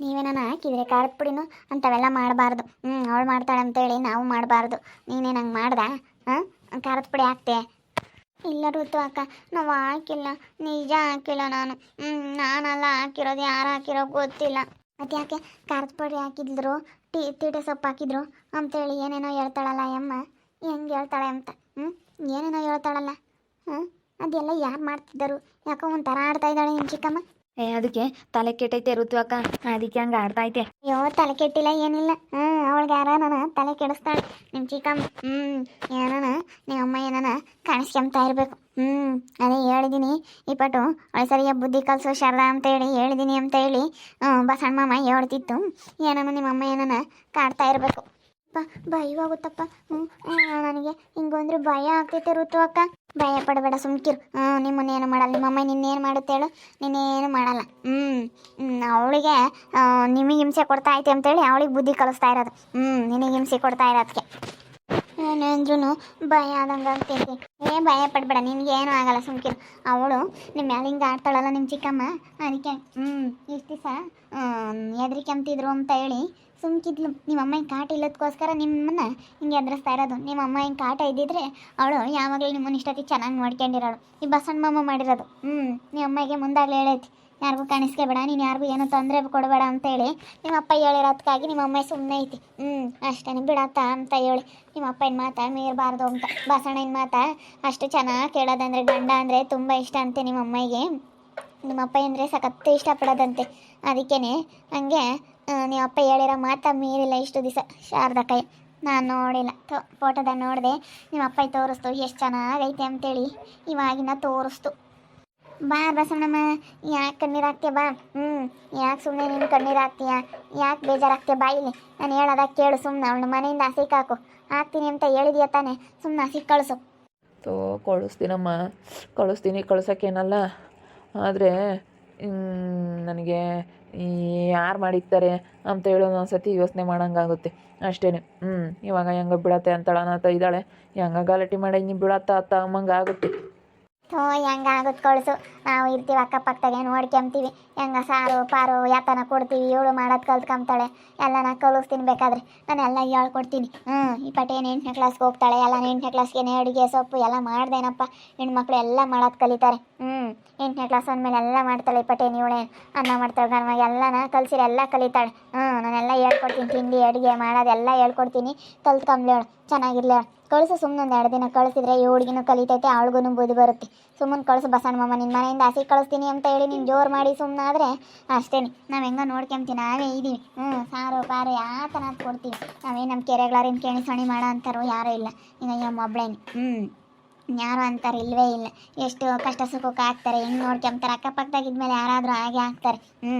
ನೀವೇನ ಹಾಕಿದ್ರೆ ಖಾರದ ಪುಡಿನು ಅಂಥವೆಲ್ಲ ಮಾಡಬಾರ್ದು. ಹ್ಞೂ ಅವಳು ಮಾಡ್ತಾಳೆ ಅಂತೇಳಿ ನಾವು ಮಾಡಬಾರ್ದು. ನೀನೇನು ಹಂಗೆ ಮಾಡ್ದೆ? ಹಾಂ? ಖಾರದ ಪುಡಿ ಹಾಕ್ತೆ ಇಲ್ಲ ಋತು ಅಕ್ಕ, ನಾವು ಹಾಕಿಲ್ಲ. ನಿಜ ಹಾಕಿಲ್ಲ ನಾನು. ಹ್ಞೂ ನಾನಲ್ಲ ಹಾಕಿರೋದು, ಯಾರು ಹಾಕಿರೋ ಗೊತ್ತಿಲ್ಲ. ಮತ್ತು ಯಾಕೆ ಖಾರದ ಪುಡಿ ಹಾಕಿದ್ರು ಟೀ, ತೀಟೆ ಸೊಪ್ಪು ಹಾಕಿದ್ರು ಅಂತೇಳಿ ಏನೇನೋ ಹೇಳ್ತಾಳಲ್ಲ ಅಮ್ಮ. ಹೆಂಗೆ ಹೇಳ್ತಾಳೆ ಅಂತ? ಹ್ಞೂ ಏನೇನೋ ಹೇಳ್ತಾಳಲ್ಲ. ಹ್ಞೂ ಅದೆಲ್ಲ ಯಾರು ಮಾಡ್ತಿದ್ದರು? ಯಾಕೋ ಒಂಥರ ಆಡ್ತಾ ಇದ್ದಾಳೆ ನಿಮ್ಮ ಚಿಕ್ಕಮ್ಮ? ಏ, ಅದಕ್ಕೆ ತಲೆ ಕೆಟ್ಟೈತೆ ಋತು ಅಕ್ಕ. ಅದಕ್ಕೆ ಹಂಗೆ ಆಡ್ತಾ ಐತೆ ಅಯ್ಯೋ, ತಲೆ ಕೆಟ್ಟಿಲ್ಲ, ಏನಿಲ್ಲ. ಹ್ಮ್, ಅವಳಿಗೆ ಯಾರನ ತಲೆ ಕೆಡಿಸ್ತಾಳ. ನಿಮ್ಮ ಚಿಕ್ಕಮ್ಮ, ಹ್ಮ್ ಏನಾನ ನಿಮ್ಮ ಅಮ್ಮ ಏನಾನ ಕಾಣಿಸ್ಕೊಂತ ಇರಬೇಕು. ಹ್ಮ್, ಅದೇ ಹೇಳಿದೀನಿ. ಈ ಪಟು ಅವಳು ಸರಿಯ ಬುದ್ಧಿ ಶರದಾ ಶಾರದಾ ಅಂತೇಳಿ ಹೇಳಿದೀನಿ ಅಂತ ಹೇಳಿ ಬಸಣ್ಣ ಮಾಮ ಹೇಳ್ತಿತ್ತು. ಏನಾನ ನಿಮ್ಮ ಅಮ್ಮ ಏನಾನ ಕಾಡ್ತಾ ಇರಬೇಕು. ಭಯವಾಗುತ್ತಪ್ಪ. ಹ್ಮ್ ನನಗೆ ಹಿಂಗೊಂದ್ರೆ ಭಯ ಆಗ್ತೈತೆ ಋತು ಅಕ್ಕ. ಭಯ ಪಡಬೇಡ ಸುಮ್ಕಿರು. ಹ್ಞೂ ನಿಮ್ಮನ್ನೇನು ಮಾಡಲ್ಲ. ನಿಮ್ಮಮ್ಮ ನಿನ್ನೇನು ಮಾಡುತ್ತೆ ಹೇಳು? ನಿನ್ನೇನು ಮಾಡಲ್ಲ. ಹ್ಞೂ ಅವಳಿಗೆ ನಿಮಗೆ ಹಿಂಸೆ ಕೊಡ್ತಾ ಐತೆ ಅಂತೇಳಿ ಅವಳಿಗೆ ಬುದ್ಧಿ ಕಲಿಸ್ತಾ ಇರೋದು. ಹ್ಞೂ ನಿನಗೆ ಹಿಂಸೆ ಕೊಡ್ತಾ ಇರೋದಕ್ಕೆ. ಏನೇಂದ್ರೂ ಭಯ ಆದಂಗೆ ಆಗ್ತೈತಿ. ಏ, ಭಯ ಪಡ್ಬೇಡ, ನಿನ್ಗೆ ಏನೂ ಆಗಲ್ಲ ಅವಳು ನಿಮ್ಮ ಮ್ಯಾಲೆ ಹಿಂಗೆ ಆಡ್ತಾಳಲ್ಲ ನಿಮ್ಮ ಚಿಕ್ಕಮ್ಮ, ಅದಕ್ಕೆ ಹ್ಞೂ ಇಷ್ಟು ದಿವಸ ಎದ್ರಿಕೆಂತಿದ್ರು ಅಂತ ಹೇಳಿ ಸುಮ್ಕಿದ್ಲು. ನಿಮ್ಮ ಅಮ್ಮ ಹಿಂಗೆ ಕಾಟ ಇಲ್ಲದಕ್ಕೋಸ್ಕರ ನಿಮ್ಮನ್ನು ಹಿಂಗೆ ಎದುರಿಸ್ತಾ ಇರೋದು. ನಿಮ್ಮ ಅಮ್ಮ ಹಿಂಗೆ ಕಾಟ ಇದ್ದಿದ್ರೆ ಅವಳು ಯಾವಾಗಲೂ ನಿಮ್ಮನ್ನ ಇಷ್ಟೊತ್ತಿ ಚೆನ್ನಾಗಿ ನೋಡ್ಕೊಂಡಿರೋಳು. ಈ ಬಸಣ್ಣ ಮಾಮ ಮಾಡಿರೋದು. ಹ್ಞೂ ನಿಮ್ಮ ಅಮ್ಮಗೆ ಮುಂದಾಗಲೇ ಹೇಳೈತಿ. ಯಾರಿಗೂ ಕಾಣಿಸ್ಕೋಬೇಡ ನೀನು ಯಾರಿಗೂ ಏನೂ ತೊಂದರೆ ಕೊಡಬೇಡ ಅಂತೇಳಿ ನಿಮ್ಮ ಅಪ್ಪ ಹೇಳಿರೋದಕ್ಕಾಗಿ ನಿಮ್ಮ ಅಮ್ಮ ಸುಮ್ಮನೆ ಐತಿ. ಹ್ಞೂ ಅಷ್ಟೇ ಬಿಡತ್ತ ಅಂತ ಹೇಳಿ. ನಿಮ್ಮ ಅಪ್ಪನ ಮಾತಾ ಮೀರಬಾರ್ದು ಅಂತ. ಬಸಣ್ಣನ ಮಾತಾ ಅಷ್ಟು ಚೆನ್ನಾಗಿ ಕೇಳೋದಂದರೆ ಗಂಡ ಅಂದರೆ ತುಂಬ ಇಷ್ಟ ಅಂತೆ ನಿಮ್ಮ ಅಮ್ಮಗೆ ನಿಮ್ಮ ಅಪ್ಪ ಅಂದರೆ ಸಖತ್ತು ಇಷ್ಟಪಡೋದಂತೆ. ಅದಕ್ಕೇ ಹಂಗೆ ನಿಮ್ಮ ಅಪ್ಪ ಹೇಳಿರೋ ಮಾತಾ ಮೀರಿಲ್ಲ ಇಷ್ಟು ದಿವಸ. ಶಾರದ ಕೈ ನಾನು ನೋಡಿಲ್ಲ. ತೋ ಫೋಟೋದಾಗ ನೋಡಿದೆ ನಿಮ್ಮ ಅಪ್ಪ ತೋರಿಸ್ತು, ಎಷ್ಟು ಚೆನ್ನಾಗೈತೆ ಅಂತೇಳಿ. ಇವಾಗಿನ ತೋರಿಸ್ತು. ಬಾ ಬಸವಣ್ಣಮ್ಮ ಯಾಕೆ ಕಣ್ಣೀರು ಹಾಕ್ತೀಯ? ಬಾ. ಹ್ಞೂ ಯಾಕೆ ಸುಮ್ಮನೆ ನೀನು ಕಣ್ಣೀರು ಹಾಕ್ತೀಯ? ಯಾಕೆ ಬೇಜಾರಾಗ್ತೀಯ? ಬಾಯಿಲಿ ನಾನು ಹೇಳೋದ ಕೇಳು ಸುಮ್ಮನೆ ಅವಳು ಮನೆಯಿಂದ ಹಸಿಕ್ ಹಾಕು. ಹಾಕ್ತೀನಿ ಅಂತ ಹೇಳಿದ್ಯಾ ತಾನೆ? ಸುಮ್ಮನೆ ಹಸಿಕ್ ಕಳಿಸು. ತೋ, ಕಳಿಸ್ತೀನಮ್ಮ. ಕಳಿಸ್ತೀನಿ. ಕಳ್ಸೋಕ್ಕೇನಲ್ಲ. ಆದರೆ ನನಗೆ ಯಾರು ಮಾಡಿರ್ತಾರೆ ಅಂತ ಹೇಳಿ ಒಂದೊಂದು ಸತಿ ಯೋಚನೆ ಮಾಡೋಂಗಾಗುತ್ತೆ. ಅಷ್ಟೇ ಹ್ಞೂ ಇವಾಗ ಹೆಂಗ ಬಿಡತ್ತೆ ಅಂತಳ ಅನ್ನತ್ತ ಇದ್ದಾಳೆ. ಹೆಂಗ ಗಲಾಟೆ ಮಾಡಿ ಬಿಡತ್ತ ಅತ್ತ, ಅಮ್ಮಂಗೆ ಆಗುತ್ತೆ. ಥೋ ಹೆಂಗ ಆಗುತ್ತೆ ಕಳಿಸು. ನಾವು ಇರ್ತೀವಿ ಅಕ್ಕಪಕ್ಕದಾಗೆ ನೋಡ್ಕೊಂತೀವಿ ಹೆಂಗ ಸಾರು, ಪಾರು, ಯಾತನ ಕೊಡ್ತೀವಿ ಇವಳು ಮಾಡೋದು ಕಲ್ತ್ಕೊಂತಾಳೆ ಎಲ್ಲ ನಾನು ಕಲಿಸ್ತೀನಿ ಬೇಕಾದ್ರೆ. ನಾನು ಎಲ್ಲ ಹೇಳ್ಕೊಡ್ತೀನಿ. ಹ್ಞೂ, ಈ ಪಟೇನು ಎಂಟನೇ ಕ್ಲಾಸ್ಗೆ ಹೋಗ್ತಾಳೆ, ಎಲ್ಲ ಎಂಟನೇ ಕ್ಲಾಸ್ಗೆ ಅಡುಗೆ, ಸೊಪ್ಪು, ಎಲ್ಲ ಮಾಡ್ದೇನಪ್ಪ. ಹೆಣ್ಮಕ್ಳು ಎಲ್ಲ ಮಾಡೋದು ಕಲಿತಾರೆ. ಹ್ಞೂ, ಎಂಟನೇ ಕ್ಲಾಸ್ ಅಂದಮೇಲೆ ಎಲ್ಲ ಮಾಡ್ತಾಳೆ ಈ ಪಟೇನು ಇವಳೇನು ಅನ್ನ ಮಾಡ್ತಾಳೆ ಗಂಡ ಎಲ್ಲನ ಕಲ್ಸಿರಿ ಎಲ್ಲ ಕಲಿತಾಳೆ. ಹ್ಞೂ, ನಾನೆಲ್ಲ ಹೇಳ್ಕೊಡ್ತೀನಿ. ತಿಂಡಿ, ಅಡುಗೆ, ಮಾಡೋದೆಲ್ಲ ಹೇಳ್ಕೊಡ್ತೀನಿ. ಕಲ್ತ್ಕೊಂಬ್ಲೇಳು ಚೆನ್ನಾಗಿರ್ಲಿ ಕಳಿಸು ಸುಮ್ಮನೆ ಒಂದು ಎರಡು ದಿನ ಕಳಿಸಿದ್ರೆ ಈ ಹುಡುಗಿನೂ ಕಲಿತೈತೆ ಅವಳಿಗೂ ಬುದ್ಧಿ ಬರುತ್ತೆ. ಸುಮ್ಮನೆ ಕಳಿಸು ಬಸಣ್ಣ ನಿನ್ನ ಮನೆಯಿಂದ ಹಸಿ ಕಳಿಸ್ತೀನಿ ಅಂತ ಹೇಳಿ ನೀನು ಜೋರು ಮಾಡಿ ಸುಮ್ಮನೆ ಆದರೆ ಅಷ್ಟೇ ನಾವು ಹೆಂಗೋ ನೋಡ್ಕೊಂತೀವಿ ನಾವೇ ಇದ್ದೀವಿ ಹ್ಞೂ ಸಾರು, ಪಾರು ಥರ ಕೊಡ್ತೀವಿ. ನಾವೇ ನಮ್ಮ ಕೆರೆಗಳಾರಿನ ಕೇಳಿ ಸಣಿ ಮಾಡೋ ಅಂತಾರೋ ಯಾರೂ ಇಲ್ಲ. ಈಗ ನಮ್ಮ ಒಬ್ಳೇನೆ ಹ್ಞೂ ಯಾರು ಅಂತಾರೆ, ಇಲ್ವೇ ಇಲ್ಲ. ಎಷ್ಟು ಕಷ್ಟ ಸುಖಕ್ಕೆ ಹಾಕ್ತಾರೆ, ಹೆಂಗೆ ನೋಡ್ಕೊಂತಾರೆ ಅಕ್ಕಪಕ್ಕದಾಗಿದ್ಮೇಲೆ ಯಾರಾದರೂ ಹಾಗೆ ಹಾಕ್ತಾರೆ. ಹ್ಞೂ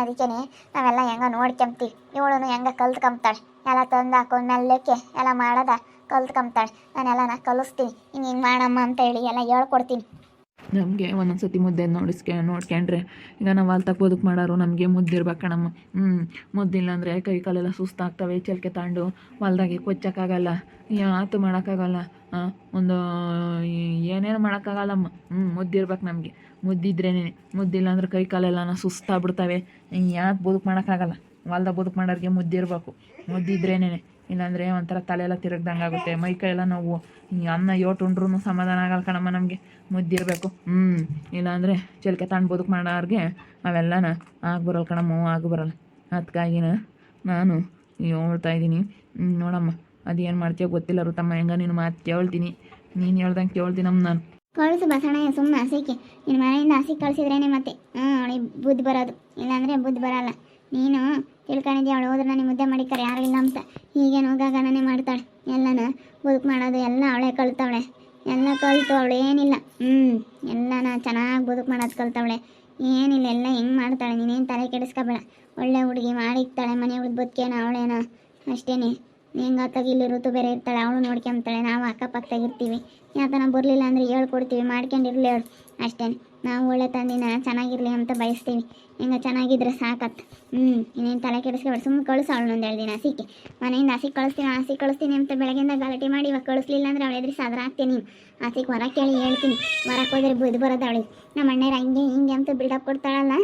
ಅದಕ್ಕೇ ನಾವೆಲ್ಲ ಹೆಂಗ ನೋಡ್ಕೊಂತೀವಿ ಇವಳು ಹೆಂಗೆ ಕಲ್ತ್ಕೊಂತಾಳೆ ಎಲ್ಲ ತಂದು ಹಾಕೊಂಡು ಮೆಲ್ಲಕ್ಕೆ ಎಲ್ಲ ಮಾಡೋದ? ಕಲ್ತ್ಕೊಂತಾಳೆ ನಾನೆಲ್ಲ ನಾ ಕಲಿಸ್ತೀನಿ. ಹಿಂಗೆ ಹಿಂಗೆ ಮಾಡಮ್ಮ ಅಂತ ಹೇಳಿ ಎಲ್ಲ ಹೇಳ್ಕೊಡ್ತೀನಿ. ನಮಗೆ ಒಂದೊಂದು ಸತಿ ಮುದ್ದೆ ನೋಡಿಸ್ಕೆ, ನೋಡ್ಕೊಂಡ್ರೆ. ಈಗ ನಾವು ಅಲ್ಲಿ ಬದುಕು ಮಾಡೋರು ನಮಗೆ ಮುದ್ದಿರ್ಬೇಕು ಕಣಮ್ಮ. ಹ್ಞೂ ಮುದ್ದಿಲ್ಲ ಅಂದರೆ ಕೈ ಕಾಲೆಲ್ಲ ಸುಸ್ತಾಗ್ತವೆ, ಚಲ್ಕೆ ತಾಂಡು. ಹೊಲ್ದಾಗೆ ಕೊಚ್ಚಕ್ಕಾಗಲ್ಲ. ಯಾತು ಮಾಡೋಕ್ಕಾಗಲ್ಲ. ಒಂದು ಏನೇನು ಮಾಡೋಕ್ಕಾಗಲ್ಲಮ್ಮ. ಹ್ಞೂ ಮುದ್ದಿರ್ಬೇಕು ನಮಗೆ. ಮುದ್ದಿದ್ರೇನೆ. ಮುದ್ದಿಲ್ಲ ಅಂದ್ರೆ ಕೈ ಕಾಲೆಲ್ಲ ಸುಸ್ತಾಗ್ಬಿಡ್ತವೆ. ಯಾಕೆ ಬದುಕು ಮಾಡೋಕ್ಕಾಗಲ್ಲ. ಹೊಲ್ದಾಗ ಬದುಕು ಮಾಡೋರಿಗೆ ಮುದ್ದಿರ್ಬೇಕು. ಮುದ್ದಿದ್ರೇನೆ ಇಲ್ಲಾಂದರೆ ಒಂಥರ ತಲೆ ಎಲ್ಲ ತಿರುಗ್ದಂಗೆ ಆಗುತ್ತೆ, ಮೈ ಕೈ ಎಲ್ಲ ನೋವು ಅನ್ನ ಯೋಟ್ ಉಂಡ್ರೂ ಸಮಾಧಾನ ಆಗಲ್ಲ ಕಣಮ್ಮ ನಮಗೆ, ಮುದ್ದಿರಬೇಕು. ಹ್ಞೂ ಇಲ್ಲಾಂದರೆ ಚಿಲ್ಕೆ ತಾಂಡ್ ಬದುಕು ಮಾಡೋರಿಗೆ ಅವೆಲ್ಲನ ಆಗ ಬರಲ್ಲ ಕಣಮ್ಮ, ಆಗ ಬರಲ್ಲ. ಅದಕ್ಕಾಗಿನ ನಾನು ಹೇಳ್ತಾ ಇದ್ದೀನಿ. ನೋಡಮ್ಮ, ಅದೇನು ಮಾಡ್ತೀಯೋ ಗೊತ್ತಿಲ್ಲ ತಮ್ಮ ಹೆಂಗ ನೀನು ಮಾತು ಕೇಳ್ತೀನಿ. ನೀನು ಹೇಳ್ದಂಗೆ ಕೇಳ್ತೀನಮ್ಮ ನಾನು. ಕಳಿಸು ಬಸಣ್ಣ ಸುಮ್ಮನೆ ಹಸಿಕೆ. ನಿನ್ನ ಮನೆಯಿಂದ ಹಸಿ ಕಳಿಸಿದ್ರೇನೆ ಮತ್ತೆ ಅವಳಿಗೆ ಬುದ್ಧಿ ಬರೋದು. ಇಲ್ಲಾಂದರೆ ಬುದ್ಧಿ ಬರಲ್ಲ. ನೀನು ತಿಳ್ಕೊಂಡಿದ್ದೆ ಅವಳು, ಹೋದ್ರೆ ನನಗೆ ಮುದ್ದೆ ಮಾಡಿದ್ದಾರೆ ಯಾರು ಇಲ್ಲ ಅಂತ. ಈಗೇನು ಹೋಗಾಗನೇ ಮಾಡ್ತಾಳೆ. ಎಲ್ಲನ ಬದುಕು ಮಾಡೋದು ಎಲ್ಲ ಅವಳೇ ಕಲ್ತವಳೆ. ಎಲ್ಲ ಕಲಿತು ಅವಳು ಏನಿಲ್ಲ. ಹ್ಞೂ ಎಲ್ಲನ ಚೆನ್ನಾಗಿ ಬದುಕು ಮಾಡೋದು ಕಲ್ತವಳೆ. ಏನಿಲ್ಲ, ಎಲ್ಲ ಹೆಂಗೆ ಮಾಡ್ತಾಳೆ? ನೀನೇನು ತಲೆ ಕೆಡಿಸ್ಕೊಬೇಡ. ಒಳ್ಳೆ ಹುಡುಗಿ ಮಾಡಿಕ್ತಾಳೆ, ಮನೆ ಹುಡುಗಿ ಬದುಕೇನ ಅವಳೇನ? ಅಷ್ಟೇನೆ. ಹೆಂಗೆ ಅತ್ತಾಗ ಇಲ್ಲಿ ಋತು ಬೇರೆ ಇರ್ತಾಳೆ, ಅವಳು ನೋಡ್ಕೊಂತಾಳೆ, ನಾವು ಅಕ್ಕಪಕ್ಕದಾಗ ಇರ್ತೀವಿ. ಯಾತನ ಬರಲಿಲ್ಲ ಅಂದರೆ ಹೇಳ್ಕೊಡ್ತೀವಿ, ಮಾಡ್ಕೊಂಡಿರ್ಲಿ ಅವಳು. ಅಷ್ಟೇ. ನಾವು ಒಳ್ಳೆ ತಂದಿನ ಚೆನ್ನಾಗಿರಲಿ ಅಂತ ಬಯಸ್ತೀವಿ ಹಿಂಗೆ ಚೆನ್ನಾಗಿದ್ರೆ ಸಾಕತ್ತು ಹ್ಞೂ ಇನ್ನೇನು ತಲೆ ಕೆಡಿಸ್ಕೊಬೇಡ. ಸುಮ್ಮನೆ ಕಳಿಸು ಅವಳು ಒಂದು ಎರಡು ದಿನ. ಹಸಿಕೆ ಮನೆಯಿಂದ ಹಸಿ ಕಳಿಸ್ತೀನಿ ಹಸಿ ಕಳಿಸ್ತೀನಿ ಅಂತ ಬೆಳಗ್ಗೆಯಿಂದ ಗಲಾಟೆ ಮಾಡಿ ಇವಾಗ ಕಳಿಸ್ಲಿಲ್ಲ ಅಂದ್ರೆ ಅವಳು ಎದುರು ಸಾದ್ರ ನೀನು. ಹಸಿಗೆ ಹೊರ ಕೇಳಿ ಹೇಳ್ತೀನಿ. ಹೊರಕ್ಕೆ ಹೋದ್ರೆ ಬುದ್ಧಿ ಬರೋದು ಅವಳಿಗೆ ನಮ್ಮ ಅಣ್ಣರ ಹಿಂಗೆ ಹಿಂಗೆ ಅಂತ ಬಿಲ್ಡಪ್ ಕೊಡ್ತಾಳಲ್ಲ?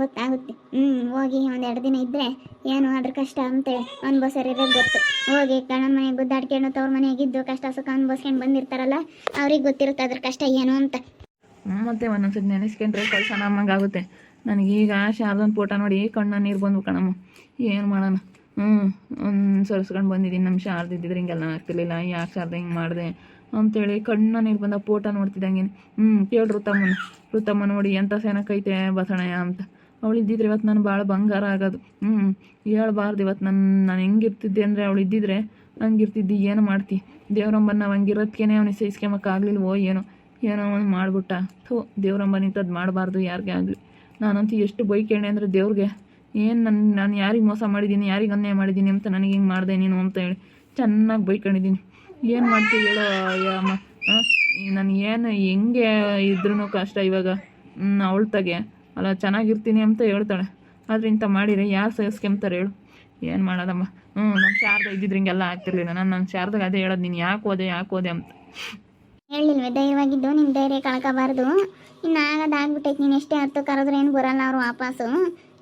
ಗೊತ್ತಾಗುತ್ತೆ. ಹ್ಞೂ ಹೋಗಿ ಒಂದೆರಡು ದಿನ ಇದ್ದರೆ ಏನು ಅದ್ರ ಕಷ್ಟ ಅಂತೇಳಿ ಅನ್ಭವಿಸೋರಿಗೆ ಗೊತ್ತು. ಹೋಗಿ ಕಣ್ಣನ ಮನೆಗೆ ಗುದ್ದಾಡ್ಕೊಂಡು ತವ್ರ ಮನೆಗಿದ್ದು ಕಷ್ಟ ಸುಖ ಅನ್ಭವಿಸ್ಕೊಂಡು ಬಂದಿರ್ತಾರಲ್ಲ, ಅವ್ರಿಗೆ ಗೊತ್ತಿರುತ್ತೆ ಅದ್ರ ಕಷ್ಟ ಏನು ಅಂತ. ಮತ್ತೆ ಒಂದೊಂದ್ಸತಿ ನೆನೆಸ್ಕೊಂಡ್ರೆ ಕೆಲಸ ನಮ್ಮಂಗಾಗುತ್ತೆ ನನಗೀಗ ಶಾರದನ್ ಫೋಟೋ ನೋಡಿ ಕಣ್ಣ ನೀರು ಬಂದ್ವು ಕಣಮ್ಮ. ಏನು ಮಾಡೋಣ? ಹ್ಞೂ ಒಂದು ಸರ್ಸ್ಕೊಂಡು ಬಂದಿದ್ದೀನಿ ನಮ್ಮ ಶಾರದ ಇದ್ದಿದ್ರೆ ಹಿಂಗೆಲ್ಲ ಆಗ್ತಿರ್ಲಿಲ್ಲ. ಯಾಕೆ ಶಾರದ ಹಿಂಗೆ ಮಾಡಿದೆ ಅಂತೇಳಿ ಕಣ್ಣ ನೀರು ಬಂದ ಫೋಟೋ ನೋಡ್ತಿದ್ದಂಗೆ. ಹ್ಞೂ ಕೇಳಿ ಋತಮ್ಮನ ಋತಮ್ಮ ನೋಡಿ ಎಂಥ ಸೆನಕೈತೆ ಬಸಣಯ್ಯ ಅಂತ. ಅವಳು ಇದ್ದಿದ್ರೆ ಇವತ್ತು ನಾನು ಭಾಳ ಬಂಗಾರ ಆಗೋದು. ಹ್ಞೂ ಹೇಳ್ಬಾರ್ದು ಇವತ್ತು ನನ್ನ ನಾನು ಹೆಂಗಿರ್ತಿದ್ದೆ ಅಂದರೆ ಅವಳು ಇದ್ದಿದ್ರೆ ಹಂಗಿರ್ತಿದ್ದಿ, ಏನು ಮಾಡ್ತಿ? ದೇವ್ರಂಬನ ನಾವು ಹಂಗಿರೋದ್ಕೇನೆ ಅವನಿಗೆ ಸಹಿಸ್ಕೊಂಬಕ್ಕಾಗ್ಲಿಲ್ವೋ ಏನೋ. ಏನೋ ಒಂದು ಮಾಡಿಬಿಟ್ಟ. ಥೂ ದೇವ್ರಂಬ ನಿಂತದ್ದು ಮಾಡಬಾರ್ದು ಯಾರಿಗೆ ಆಗಲಿ. ನಾನಂತೂ ಎಷ್ಟು ಬೈಕೇಣೆ ಅಂದರೆ ದೇವ್ರಿಗೆ, ಏನು ನನ್ನ ನಾನು ಯಾರಿಗೆ ಮೋಸ ಮಾಡಿದ್ದೀನಿ ಯಾರಿಗೆ ಅನ್ಯಾಯ ಮಾಡಿದ್ದೀನಿ ಅಂತ ನನಗೆ ಹಿಂಗೆ ಮಾಡಿದೆ ನೀನು ಅಂತ ಹೇಳಿ ಚೆನ್ನಾಗಿ ಬೈಕೊಂಡಿದ್ದೀನಿ. ಏನು ಮಾಡ್ತೀವಿ ಹೇಳೋ ಅಮ್ಮ. ನಾನು ಏನು ಹೆಂಗೆ ಇದ್ರೂ ಕಷ್ಟ ಇವಾಗ. ಅವಳ ತಗೆ. ಅಲ್ಲ, ಚೆನ್ನಾಗಿರ್ತೀನಿ ಅಂತ ಹೇಳ್ತಾಳೆ. ಆದರೆ ಇಂಥ ಮಾಡಿರಿ ಯಾರು ಸಹಿಸ್ಕೊಂತಾರೆ ಹೇಳು. ಏನು ಮಾಡೋದಮ್ಮ. ಹ್ಞೂ ನಾನು ಶಾರದ ಇದ್ದಿದ್ರೆ ಹಿಂಗೆಲ್ಲ ಆಗ್ತಿರ್ಲಿಲ್ಲ. ನಾನು ನನ್ನ ಶಾರದಾಗ ಅದೇ ಹೇಳೋದು, ನೀನು ಯಾಕೆ ಹೋದೆ ಯಾಕೆ ಹೋದೆ ಅಂತ. ಹೇಳಿಲ್ವೇ? ಧೈರ್ಯವಾಗಿದ್ದು ನಿಮ್ಮ ಧೈರ್ಯ ಕಳ್ಕೋಬಾರ್ದು. ಇನ್ನು ಆಗದಾಗ್ಬಿಟ್ಟೈತೆ ನೀನು ಎಷ್ಟೇ ಹತ್ತು ಕರೆದ್ರೆ ಏನು ಬರಲ್ಲ ಅವ್ರು ವಾಪಸ್ಸು.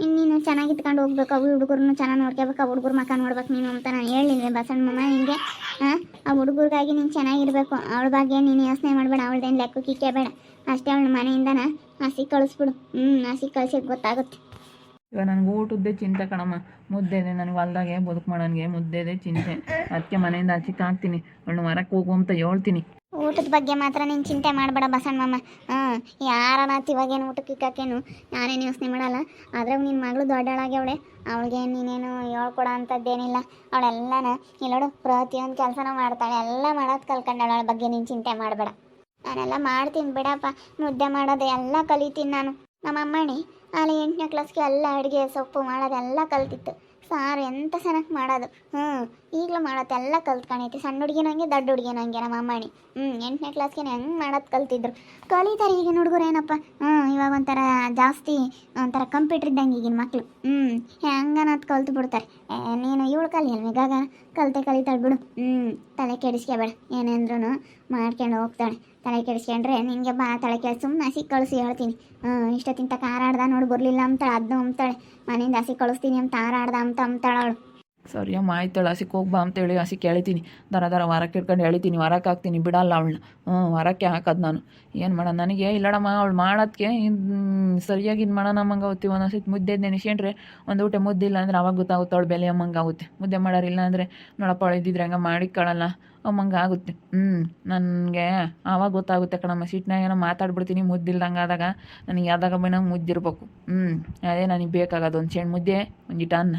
ಇನ್ನು ನೀನು ಚೆನ್ನಾಗಿ ಇಟ್ಕೊಂಡು ಹೋಗ್ಬೇಕು ಅವು ಹುಡುಗರನ್ನು ಚೆನ್ನಾಗಿ ನೋಡ್ಕೋಬೇಕು ಆ ಹುಡುಗರು ಮಕ್ಕ ನೋಡ್ಬೇಕು ನೀನು ಅಂತ ನಾನು ಹೇಳಿಲ್ವೇ ಬಸಣ್ಣ ಮಮ್ಮ ನಿನಗೆ ಹಾಂ ಆ ಹುಡುಗರಿಗಾಗಿ ನೀನು ಚೆನ್ನಾಗಿರ್ಬೇಕು ಅವಳ ಬಗ್ಗೆ ನೀನು ಯೋಚನೆ ಮಾಡಬೇಡ, ಅವಳದೇನು ಲೆಕ್ಕಕ್ಕೆ ಇಕ್ಕೇಬೇಡ ಅಷ್ಟೇ ಅವಳ ಮನೆಯಿಂದನ ಹಸಿ ಕಳಿಸ್ಬಿಡು. ಹ್ಞೂ ಹಸಿ ಕಳ್ಸಿದ್ ಗೊತ್ತಾಗುತ್ತೆ. ಇವಾಗ ನನಗೆ ಊಟದ್ದೇ ಚಿಂತೆ ಕಣಮ್ಮ. ಮುದ್ದೆದೆ ನನಗೆ ಹೊಲ್ದಾಗೆ ಬದುಕು ಮಾಡೋನಿಗೆ ಮುದ್ದೆದೆ ಚಿಂತೆ. ಅದಕ್ಕೆ ಮನೆಯಿಂದ ಆಚೆಗೆ ಹಾಕ್ತೀನಿ ಅವಳು ಹೊರಕ್ಕೆ ಹೋಗು ಅಂತ ಹೇಳ್ತೀನಿ. ಊಟದ ಬಗ್ಗೆ ಮಾತ್ರ ನೀನು ಚಿಂತೆ ಮಾಡಬೇಡ ಬಸಣ್ಣ ಮಾಮ. ಹಾಂ ಯಾರನಾತ್ ಇವಾಗೇನು ಊಟಕ್ಕೆ ಇಕ್ಕಾಕೇನು? ನಾನೇನು ಯೋಚನೆ ಮಾಡಲ್ಲ. ಅದ್ರಾಗ ನಿನ್ನ ಮಗಳು ದೊಡ್ಡಳಾಗ್ಯವಳೆ ಅವಳಿಗೆ ನೀನೇನು ಹೇಳ್ಕೊಡೋ ಅಂಥದ್ದೇನಿಲ್ಲ ಅವಳೆಲ್ಲನ ಇಲ್ಲೋಡು ಪ್ರತಿಯೊಂದು ಕೆಲಸನೂ ಮಾಡ್ತಾಳೆ. ಎಲ್ಲ ಮಾಡೋದು ಕಲ್ಕೊಂಡಾಳ ಅವಳ ಬಗ್ಗೆ ನೀನು ಚಿಂತೆ ಮಾಡಬೇಡ. ನಾನೆಲ್ಲ ಮಾಡ್ತೀನಿ ಬಿಡಪ್ಪ. ಮುದ್ದೆ ಮಾಡೋದು ಎಲ್ಲ ಕಲಿತೀನಿ ನಾನು. ನಮ್ಮ ಅಮ್ಮಣಿ ಅಲ್ಲಿ ಎಂಟನೇ ಕ್ಲಾಸ್ಗೆ ಎಲ್ಲ ಅಡುಗೆ, ಸೊಪ್ಪು ಮಾಡೋದೆಲ್ಲ ಕಲ್ತಿತ್ತು. ಸಾರು ಎಂತ ಚೆನ್ನಾಗಿ ಮಾಡೋದು? ಹ್ಞೂ ಈಗಲೂ ಮಾಡೋದು ಎಲ್ಲ ಕಲ್ತ್ಕೊಂಡೈತಿ ಸಣ್ಣ ಹುಡುಗಿನಂಗೆ ದೊಡ್ಡ ಹುಡುಗಿನಂಗೆ ನಮ್ಮ ಅಮ್ಮಣಿ ಹ್ಞೂ ಎಂಟನೇ ಕ್ಲಾಸ್ಗೆ ಹೆಂಗೆ ಮಾಡೋದು ಕಲ್ತಿದ್ರು? ಕಲಿತಾರೆ ಈಗಿನ ಹುಡುಗರು ಏನಪ್ಪ? ಹ್ಞೂ ಇವಾಗ ಒಂಥರ ಜಾಸ್ತಿ ಒಂಥರ ಕಂಪ್ಯೂಟರ್ ಇದ್ದಂಗೆ ಈಗಿನ ಮಕ್ಕಳು ಹ್ಞೂ ಹೆಂಗನದು ಕಲ್ತು ಬಿಡ್ತಾರೆ ನೀನು ಇವಳು ಕಲಿ ಅಲ್ವೇಗಾಗ ಕಲಿತೆ ಕಲಿತಾಳೆ ಬಿಡು. ಹ್ಞೂ ತಲೆ ಕೆಡಿಸ್ಕೊಬೇಡ. ಏನೇಂದ್ರೂ ಮಾಡ್ಕೊಂಡು ಹೋಗ್ತಾಳೆ. ತಲೆ ಕೆಡಿಸ್ಕೊಂಡ್ರೆ ನಿನಗೆ ಬಾ ತಲೆ ಕೆಡಿಸಿ. ಸುಮ್ಮನೆ ಹಸಿ ಕಳಿಸಿ ಹೇಳ್ತೀನಿ. ಹ್ಞೂ ಇಷ್ಟೊತ್ತಿಂತ ಹಾರಾಡ್ದ ನೋಡಿ ಬರಲಿಲ್ಲ ಅಂತಾಳೆ ಅದನ್ನು ಅಂತಾಳೆ ಮನೆಯಿಂದ ಹಸಿ ಕಳಿಸ್ತೀನಿ ಅಂತ ಹಾರಾಡ್ದ ಅಂತ ಅಂತಾಳೆ ಅವಳು. ಸರಿ, ಅಮ್ಮ, ಆಯ್ತಾಳೆ. ಹಸಿಕ್ ಹೋಗ್ಬಾ ಅಂತೇಳಿ ಹಸಿ ಹೇಳ್ತೀನಿ ದರ ದರ, ವಾರಕ್ಕೆ ಹಿಡ್ಕೊಂಡು ಹೇಳ್ತೀನಿ ವಾರಕ್ಕೆ ಹಾಕ್ತೀನಿ. ಬಿಡಲ್ಲ ಅವಳನ್ನ. ಹ್ಞೂ, ವಾರಕ್ಕೆ ಹಾಕೋದು ನಾನು. ಏನು ಮಾಡೋಣ? ನನಗೆ ಇಲ್ಲಡಮ್ಮ, ಅವಳು ಮಾಡೋದಕ್ಕೆ ಸರಿಯಾಗಿ ಇದು ಮಾಡೋಣ ಅಮ್ಮಂಗೆ ಆಗುತ್ತೆ ಒಂದೊಂದು ಸತಿ ಮುದ್ದೆ ನೆನೆಸ್ಕೊಂಡ್ರೆ ಒಂದು ಊಟ ಮುದ್ದಿಲ್ಲ ಅಂದರೆ ಅವಾಗ ಗೊತ್ತಾಗುತ್ತೆ ಅವಳು ಬೆಲೆ ಅಮ್ಮಂಗೆ ಆಗುತ್ತೆ ಮುದ್ದೆ ಮಾಡೋರಿಲ್ಲ ಅಂದರೆ, ನೋಡಪ್ಪ, ಅವಳು ಇದ್ದಿದ್ರೆ ಹಂಗೆ ಮಾಡಿಕೊಳ್ಳಲ್ಲ ಅಮ್ಮಂಗೆ ಆಗುತ್ತೆ ಹ್ಞೂ, ನನಗೆ ಆವಾಗ ಗೊತ್ತಾಗುತ್ತೆ ಕಣಮ್ಮ. ಸಿಟ್ನಾಗ ಏನೋ ಮಾತಾಡ್ಬಿಡ್ತೀನಿ ಮುದ್ದಿಲ್ದಂಗೆ ಆದಾಗ. ನನಗೆ ಯಾವ್ದಾಗ ಬಂದಂಗೆ ಮುದ್ದಿರ್ಬೇಕು ಹ್ಞೂ, ಅದೇ ನನಗೆ ಬೇಕಾಗೋದು. ಒಂದು ಸೇಣ್ ಮುದ್ದೆ ಒಂದಿಟ್ಟು ಅನ್ನ.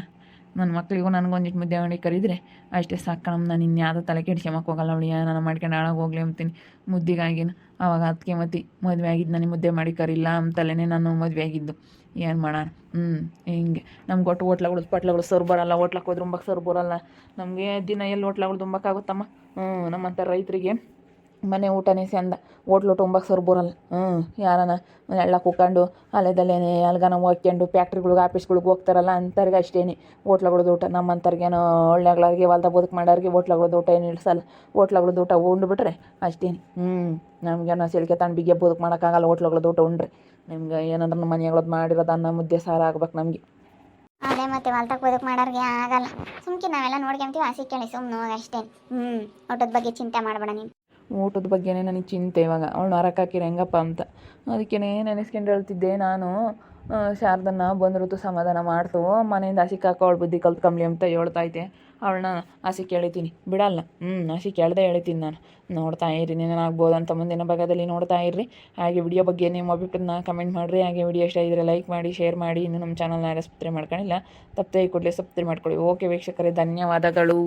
ನನ್ನ ಮಕ್ಕಳಿಗೂ ನನಗೊಂದಿಟ್ಟು ಮುದ್ದೆ ಮಾಡಿ ಕರಿದ್ರೆ ಅಷ್ಟೇ ಸಾಕು ಕಣಮ್ಮ, ನಾನು ಇನ್ಯಾವುದೋ ತಲೆ ಕೆಡ್ಸ್ಕೊಂಬಕ್ಕೆ ಹೋಗಲ್ಲ ಅವಳು ನಾನು ಮಾಡ್ಕೊಂಡು ಆಳಾಗ ಹೋಗ್ಲಿ ಅಂತೀನಿ. ಮುದ್ದಿಗಾಗಿನ ಆವಾಗ ಅದಕ್ಕೆ ಮತ್ತೆ ಮದುವೆ ಆಗಿದ್ದು ನನಗೆ ಮುದ್ದೆ ಮಾಡಿ ಕರಿಲ್ಲ ಅಂತಲೇ ನಾನು ಮದುವೆ ಆಗಿದ್ದು. ಏನು ಮಾಡೋಣ? ಹ್ಞೂ ಹಿಂಗೆ. ನಮ್ಗೆ ಒಟ್ಟು ಹೋಟ್ಲಗಳು, ಪಟ್ಲಗಳು ಸರ್ ಬರೋಲ್ಲ ಹೋಟ್ಲಕ್ಕೆ ಹೋದ್ರೆ ಉಂಬಕ್ಕೆ ಸರ್ ಬರೋಲ್ಲ. ನಮಗೆ ದಿನ ಎಲ್ಲಿ ಹೋಟ್ಲಗಳು ತುಂಬಕ್ಕಾಗುತ್ತಮ್ಮ ಹ್ಞೂ ನಮ್ಮಂಥ ರೈತರಿಗೆ ಮನೆ ಊಟನೇ ಸೆಂದ. ಹೋಟ್ಲು ತುಂಬಾ ಸರ್ ಬರಲ್ಲ. ಹ್ಞೂ ಯಾರನ ಎಲ್ಲ ಕುಕ್ಕೊಂಡು ಅಲೆದಲ್ಲೇನೆ ಅಲ್ಗನ ಹೋಗ್ಕೊಂಡು ಫ್ಯಾಕ್ಟ್ರಿಗಳಿಗೆ, ಆಫೀಸ್ಗಳಿಗೆ ಹೋಗ್ತಾರಲ್ಲ ಅಂಥವ್ರಿಗೆ ಅಷ್ಟೇನೆ. ಹೋಟ್ಲಗಳದ್ದು ಊಟ ನಮ್ಮಂಥವ್ರಿಗೇನೋ ಒಳ್ಳೆಗಳವ್ರಿಗೆ ಹೊಲ್ದಾಗ ಬದುಕು ಮಾಡೋರಿಗೆ ಹೋಟ್ಲಗಳದ್ದು ಊಟ ಏನು ಇಳಿಸಲ್ಲ ಹೋಟ್ಲಗಳದ್ದು ಊಟ ಉಂಡ್ಬಿಟ್ರೆ ಅಷ್ಟೇನೆ. ಹ್ಞೂ ನಮಗೇನೋ ಸಿಲ್ಕೆ ತಂದು ಬಿಗ್ಗೆ ಬದುಕು ಮಾಡೋಕ್ಕಾಗಲ್ಲ ಹೋಟ್ಲಗಳದ್ದು ಊಟ ಉಂಡ್ರೆ. ನಿಮ್ಗೆ ಏನಾದ್ರೂ ಮನೆಗಳದ್ದು ಮಾಡಿರೋದು ಅನ್ನ ಮುದ್ದೆ ಸಾರು ಆಗ್ಬೇಕು ನಮಗೆ. ಅದೇ ಮತ್ತೆ ಹೊಲ್ದಾಗ ಬದುಕು ಮಾಡೋರಿಗೆ ಆಗಲ್ಲ. ಸುಮ್ಕಿ ನಾವೆಲ್ಲ ನೋಡ್ಕೊಂತೀವಿ, ಹಸಿ ಕೇಳಿ ಸುಮ್ಮನೆ ಅಷ್ಟೇ ಹ್ಞೂ ಊಟದ ಬಗ್ಗೆ ಚಿಂತೆ ಮಾಡಬೇಡ ನೀನು. ಊಟದ ಬಗ್ಗೆನೇ ನನಗೆ ಚಿಂತೆ ಇವಾಗ. ಅವಳು ಹೊರಕ್ಕೆ ಹಾಕಿರ ಹೆಂಗಪ್ಪ ಅಂತ. ಅದಕ್ಕೇ ನೆನೆಸ್ಕೊಂಡು ಹೇಳ್ತಿದ್ದೆ, ನಾನು ಶಾರದನ್ನ ಬಂದ್ರತು ಸಮಾಧಾನ ಮಾಡ್ತು. ಮನೆಯಿಂದ ಹಸಿ ಕಾಕ ಅವಳು ಬುದ್ಧಿ ಕಲ್ತ್ಕೊಂಬ್ಲಿ ಅಂತ ಹೇಳ್ತಾ ಐತೆ ಅವಳನ್ನ ಹಸಿ ಕೇಳಿತೀನಿ ಬಿಡಲ್ಲ. ಹ್ಞೂ ಹಸಿ ಕೇಳ್ದೆ ಹೇಳ್ತೀನಿ ನಾನು. ನೋಡ್ತಾ ಇರಿ ಆಗ್ಬೋದು ಅಂತ ಮುಂದಿನ ಭಾಗದಲ್ಲಿ ನೋಡ್ತಾ ಇರ್ರಿ. ಹಾಗೆ ವಿಡಿಯೋ ಬಗ್ಗೆ ನಿಮ್ಮ ಅಭಿಪ್ರಾಯನ ಕಮೆಂಟ್ ಮಾಡಿರಿ. ಹಾಗೆ ವಿಡಿಯೋ ಇಷ್ಟ ಇದ್ದರೆ ಲೈಕ್ ಮಾಡಿ, ಶೇರ್ ಮಾಡಿ. ಇನ್ನು ನಮ್ಮ ಚಾನಲ್ನ ಸಬ್ಸ್ಕ್ರೈಬ್ ಮಾಡ್ಕೊಂಡಿಲ್ಲ, ತಪ್ಪದೆ ಕೂಡಲೇ ಸಬ್ಸ್ಕ್ರೈಬ್ ಮಾಡ್ಕೊಳ್ಳಿ. ಓಕೆ ವೀಕ್ಷಕರೇ, ಧನ್ಯವಾದಗಳು.